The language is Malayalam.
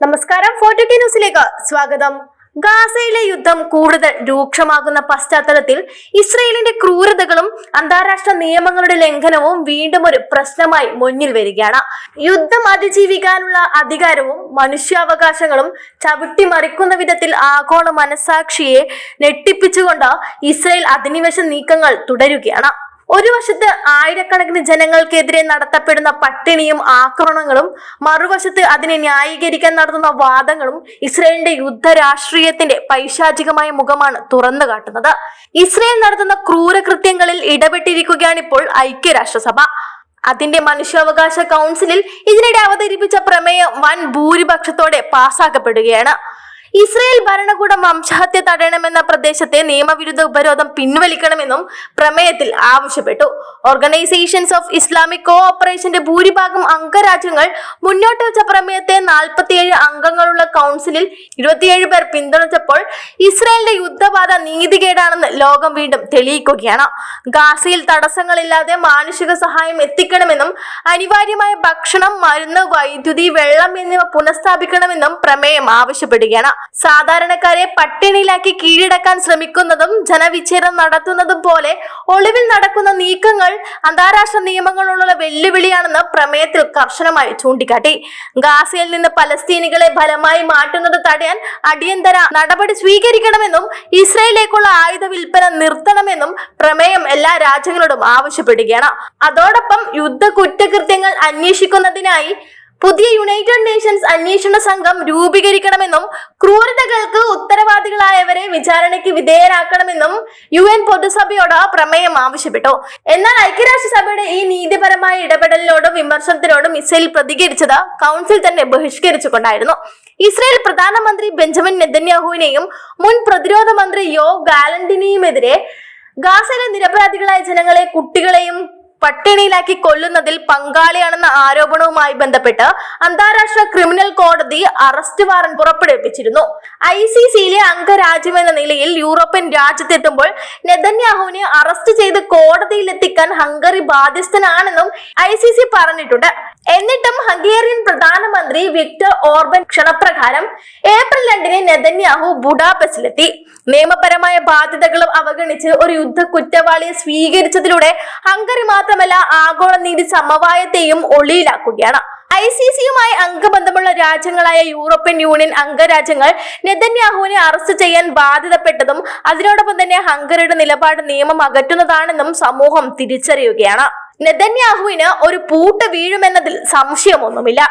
നമസ്കാരം. ഫോർട്ടി ന്യൂസിലേക്ക് സ്വാഗതം. ഗാസയിലെ യുദ്ധം കൂടുതൽ രൂക്ഷമാകുന്ന പശ്ചാത്തലത്തിൽ ഇസ്രയേലിന്റെ ക്രൂരതകളും അന്താരാഷ്ട്ര നിയമങ്ങളുടെ ലംഘനവും വീണ്ടും ഒരു പ്രശ്നമായി മുന്നിൽ വരികയാണ്. യുദ്ധം അതിജീവിക്കാനുള്ള അധികാരവും മനുഷ്യാവകാശങ്ങളും ചവിട്ടിമറിക്കുന്ന വിധത്തിൽ ആഗോള മനസാക്ഷിയെ ഞെട്ടിപ്പിച്ചുകൊണ്ട് ഇസ്രയേൽ അധിനിവേശ നീക്കങ്ങൾ തുടരുകയാണ്. ഒരു വശത്ത് ആയിരക്കണക്കിന് ജനങ്ങൾക്കെതിരെ നടത്തപ്പെടുന്ന പട്ടിണിയും ആക്രമണങ്ങളും മറുവശത്ത് അതിനെ ന്യായീകരിക്കാൻ നടത്തുന്ന വാദങ്ങളും ഇസ്രയേലിന്റെ യുദ്ധ രാഷ്ട്രീയത്തിന്റെ പൈശാചികമായ മുഖമാണ് തുറന്നു കാട്ടുന്നത് ഇസ്രയേൽ നടത്തുന്ന ക്രൂരകൃത്യങ്ങളിൽ ഇടപെട്ടിരിക്കുകയാണ് ഇപ്പോൾ ഐക്യരാഷ്ട്രസഭ. അതിന്റെ മനുഷ്യാവകാശ കൗൺസിലിൽ ഇതിനിടെ അവതരിപ്പിച്ച പ്രമേയം വൻ ഭൂരിപക്ഷത്തോടെ പാസാക്കപ്പെടുകയാണ്. ഇസ്രയേൽ ഭരണകൂടം വംശഹത്യ തടയണമെന്ന പ്രദേശത്തെ നിയമവിരുദ്ധ ഉപരോധം പിൻവലിക്കണമെന്നും പ്രമേയത്തിൽ ആവശ്യപ്പെട്ടു. ഓർഗനൈസേഷൻസ് ഓഫ് ഇസ്ലാമിക് കോ ഓപ്പറേഷന്റെ ഭൂരിഭാഗം അംഗരാജ്യങ്ങൾ മുന്നോട്ട് വെച്ച പ്രമേയത്തെ നാൽപ്പത്തിയേഴ് അംഗങ്ങളുള്ള കൗൺസിലിൽ ഇരുപത്തിയേഴ് പേർ പിന്തുണച്ചപ്പോൾ ഇസ്രയേലിന്റെ യുദ്ധബാധ നീതികേടാണെന്ന് ലോകം വീണ്ടും തെളിയിക്കുകയാണ്. ഗാസയിൽ തടസ്സങ്ങളില്ലാതെ മാനുഷിക സഹായം എത്തിക്കണമെന്നും അനിവാര്യമായ ഭക്ഷണം മരുന്ന് വൈദ്യുതി വെള്ളം എന്നിവ പുനഃസ്ഥാപിക്കണമെന്നും പ്രമേയം ആവശ്യപ്പെടുകയാണ്. സാധാരണക്കാരെ പട്ടിണിയിലാക്കി കീഴടക്കാൻ ശ്രമിക്കുന്നതും ജനവിച്ഛേദം നടത്തുന്നതും പോലെ ഒളിവിൽ നടക്കുന്ന നീക്കങ്ങൾ അന്താരാഷ്ട്ര നിയമങ്ങളോടുള്ള വെല്ലുവിളിയാണെന്ന് പ്രമേയത്തിൽ കർശനമായി ചൂണ്ടിക്കാട്ടി. ഗാസയിൽ നിന്ന് പലസ്തീനികളെ ഫലമായി മാറ്റുന്നത് തടയാൻ അടിയന്തര നടപടി സ്വീകരിക്കണമെന്നും ഇസ്രയേലിലേക്കുള്ള ആയുധ വിൽപ്പന നിർത്തണമെന്നും പ്രമേയം എല്ലാ രാജ്യങ്ങളോടും ആവശ്യപ്പെടുകയാണ്. അതോടൊപ്പം യുദ്ധ കുറ്റകൃത്യങ്ങൾ അന്വേഷിക്കുന്നതിനായി പുതിയ യുണൈറ്റഡ് നേഷൻസ് അന്വേഷണ സംഘം രൂപീകരിക്കണമെന്നും ക്രൂരതകൾക്ക് ഉത്തരവാദികളായവരെ വിചാരണയ്ക്ക് വിധേയരാക്കണമെന്നും യു എൻ പൊതുസഭയോട് പ്രമേയം ആവശ്യപ്പെട്ടു. എന്നാൽ ഐക്യരാഷ്ട്രസഭയുടെ ഈ നീതിപരമായ ഇടപെടലിനോടും വിമർശനത്തിനോടും ഇസ്രയേൽ പ്രതികരിച്ചത് കൗൺസിൽ തന്നെ ബഹിഷ്കരിച്ചുകൊണ്ടായിരുന്നു. ഇസ്രയേൽ പ്രധാനമന്ത്രി ബെഞ്ചമിൻ നെതന്യാഹുവിനെയും മുൻ പ്രതിരോധ മന്ത്രി യോ ഗാലന്റിനെയുമെതിരെ ഗാസയിലെ നിരപരാധികളായ ജനങ്ങളെ കുട്ടികളെയും പട്ടിണിയിലാക്കി കൊല്ലുന്നതിൽ പങ്കാളിയാണെന്ന ആരോപണവുമായി ബന്ധപ്പെട്ട് അന്താരാഷ്ട്ര ക്രിമിനൽ കോടതി അറസ്റ്റ് വാറന്റ് പുറപ്പെടുവിപ്പിച്ചിരുന്നു. ഐ സി സിയിലെ അംഗരാജ്യമെന്ന നിലയിൽ യൂറോപ്യൻ രാജ്യത്തെത്തുമ്പോൾ നെതന്യാഹുവിനെ അറസ്റ്റ് ചെയ്ത് കോടതിയിൽ എത്തിക്കാൻ ഹംഗറി ബാധ്യസ്ഥനാണെന്നും ഐ സി സി പറഞ്ഞിട്ടുണ്ട്. എന്നിട്ടും ഹംഗേറിയൻ പ്രധാനമന്ത്രി വിക്ടർ ഓർബൻ ക്ഷണപ്രകാരം ഏപ്രിൽ രണ്ടിന് നെതന്യാഹു ബുഡാപെസ്റ്റിലെത്തി. നിയമപരമായ ബാധ്യതകളും അവഗണിച്ച് ഒരു യുദ്ധ കുറ്റവാളിയെ സ്വീകരിച്ചതിലൂടെ ഹംഗറി മാത്രമല്ല ആഗോള നീതി സമവായത്തെയും ഒളിയിലാക്കുകയാണ്. ഐ സി സിയുമായി അംഗബന്ധമുള്ള രാജ്യങ്ങളായ യൂറോപ്യൻ യൂണിയൻ അംഗരാജ്യങ്ങൾ നെതന്യാഹുവിനെ അറസ്റ്റ് ചെയ്യാൻ ബാധ്യതപ്പെട്ടതും അതിനോടൊപ്പം തന്നെ ഹംഗറിയുടെ നിലപാട് നിയമം അകറ്റുന്നതാണെന്നും സമൂഹം തിരിച്ചറിയുകയാണ്. നെതന്യാഹുവിന് ഒരു പൂട്ട് വീഴുമെന്നതിൽ സംശയമൊന്നുമില്ല.